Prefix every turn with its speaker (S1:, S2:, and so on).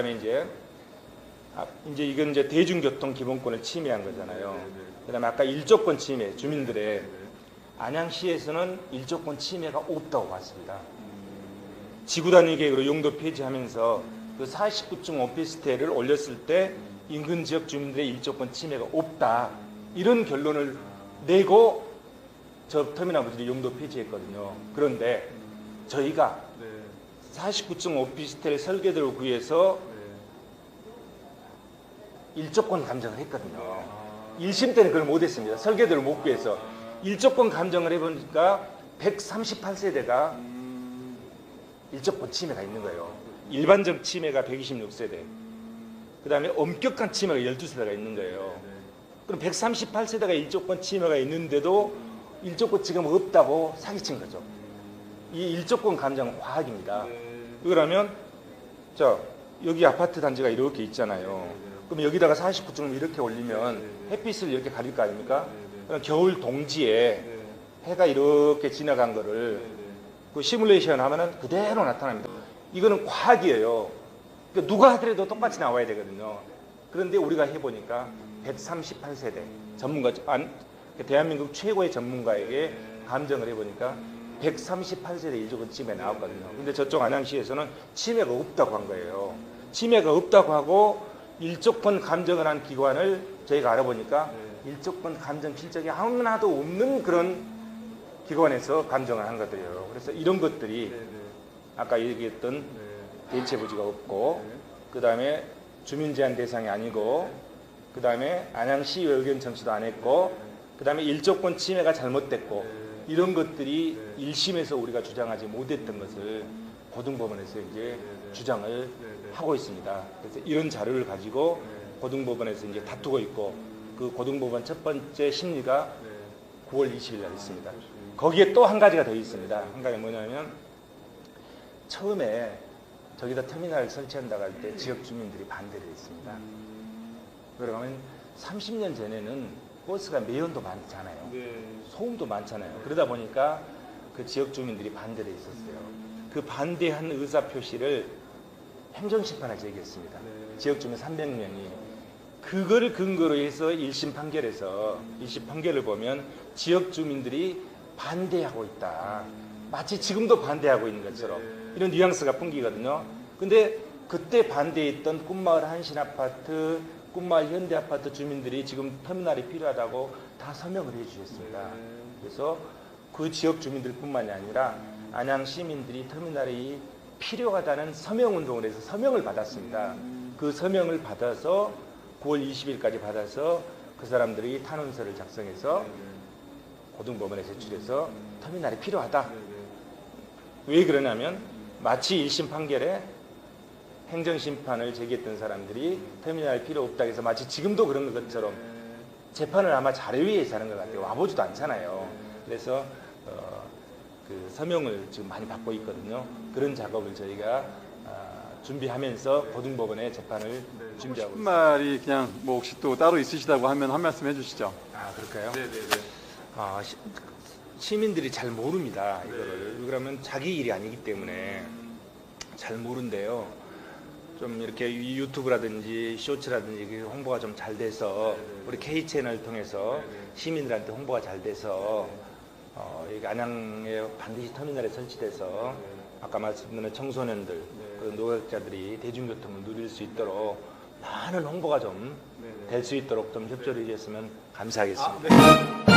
S1: 그다음에 이제 아, 이제 이건 이제 대중교통 기본권을 침해한 거잖아요. 그다음에 아까 일조권 침해 주민들의 안양시에서는 일조권 침해가 없다고 봤습니다. 지구 단위 계획으로 용도 폐지하면서 그 49층 오피스텔을 올렸을 때 인근 지역 주민들의 일조권 침해가 없다 이런 결론을 내고 저 터미널 부지를 용도 폐지했거든요. 그런데 저희가
S2: 네.
S1: 49층 오피스텔 설계도를 구해서 일조권 감정을 했거든요.
S2: 아.
S1: 1심 때는 그걸 못했습니다. 설계도를 못 구해서 일조권 감정을 해보니까 138세대가
S2: 음.
S1: 일조권 침해가 있는 거예요. 일반적 침해가 126세대. 그 다음에 엄격한 침해가 12세대가 있는 거예요.
S2: 네.
S1: 그럼 138세대가 일조권 침해가 있는데도 일조권 지금 없다고 사기친 거죠. 이 일조권 감정은 과학입니다.
S2: 네.
S1: 그러면 자 여기 아파트 단지가 이렇게 있잖아요. 그럼 여기다가 49층을 이렇게 올리면 햇빛을 이렇게 가릴 거 아닙니까? 그럼 겨울 동지에
S2: 네.
S1: 해가 이렇게 지나간 거를
S2: 네.
S1: 그 시뮬레이션 하면은 그대로 나타납니다. 이거는 과학이에요. 그러니까 누가 하더라도 똑같이 나와야 되거든요. 그런데 우리가 해보니까 138세대 전문가, 안, 대한민국 최고의 전문가에게 감정을 해보니까 138세대 일조권 침해 나왔거든요. 근데 저쪽 안양시에서는 침해가 없다고 한 거예요. 침해가 없다고 하고 일조권 감정을 한 기관을 저희가 알아보니까 일조권 감정 실적이 하나도 없는 그런 기관에서 감정을 한 것들이에요. 그래서 이런 것들이
S2: 네. 네.
S1: 아까 얘기했던
S2: 네.
S1: 대체 부지가 없고 그 다음에 주민 제한 대상이 아니고 그 다음에 안양시 의견 청취도 안 했고 그 다음에 일조권 침해가 잘못됐고 이런 것들이 1심에서 우리가 주장하지 못했던 것을 고등법원에서 이제 주장을 하고 있습니다. 그래서 이런 자료를 가지고 고등법원에서 이제 다투고 있고 그 고등법원 첫 번째 심리가 9월 20일 날 있습니다. 거기에 또 한 가지가 더 있습니다. 한 가지 뭐냐면 처음에 저기다 터미널 설치한다고 할 때 지역 주민들이 반대를 했습니다. 그러면 30년 전에는 버스가 매연도 많잖아요.
S2: 네.
S1: 소음도 많잖아요. 그러다 보니까 그 지역 주민들이 반대를 했었어요. 그 반대한 의사 표시를 행정심판에 제기했습니다.
S2: 네.
S1: 지역 주민 300명이 그거를 근거로 해서 1심 판결에서 1심 판결을 보면 지역 주민들이 반대하고 있다. 마치 지금도 반대하고 있는 것처럼 이런 뉘앙스가 풍기거든요. 근데 그때 반대했던 꿈마을 한신 아파트, 꿈마을 현대 아파트 주민들이 지금 터미널이 필요하다고 다 서명을 해 주셨습니다. 그래서 그 지역 주민들뿐만이 아니라 안양 시민들이 터미널이 필요하다는 서명 운동을 해서 서명을 받았습니다. 그 서명을 받아서 9월 20일까지 받아서 그 사람들이 탄원서를 작성해서 고등법원에 제출해서 터미널이 필요하다. 왜 그러냐면 마치 1심 판결에 행정심판을 제기했던 사람들이 터미널 필요 없다 해서 마치 지금도 그런 것처럼 재판을 아마 자료 위에서 하는 것 같아요. 와보지도 않잖아요. 그래서 어, 그 서명을 지금 많이 받고 있거든요. 그런 작업을 저희가 아, 준비하면서 고등법원에 재판을 준비하고 있습니다.
S2: 말이 그냥 뭐 혹시 또 따로 있으시다고 하면 한 말씀 해주시죠.
S1: 아 그럴까요?
S2: 네, 네,
S1: 아, 시, 시민들이 잘 모릅니다. 이거를. 그러면 자기 일이 아니기 때문에 잘 모른대요. 좀 이렇게 이 유튜브라든지 쇼츠라든지 그 홍보가 좀 잘 돼서 우리 K 채널 통해서 시민들한테 홍보가 잘 돼서 어, 여기 안양에 반드시 터미널에 설치돼서 아까 말씀드린 청소년들 그리고 노약자들이 대중교통을 누릴 수 있도록 많은 홍보가 좀 될 수 있도록 좀 협조를 해주셨으면 감사하겠습니다.
S2: 네.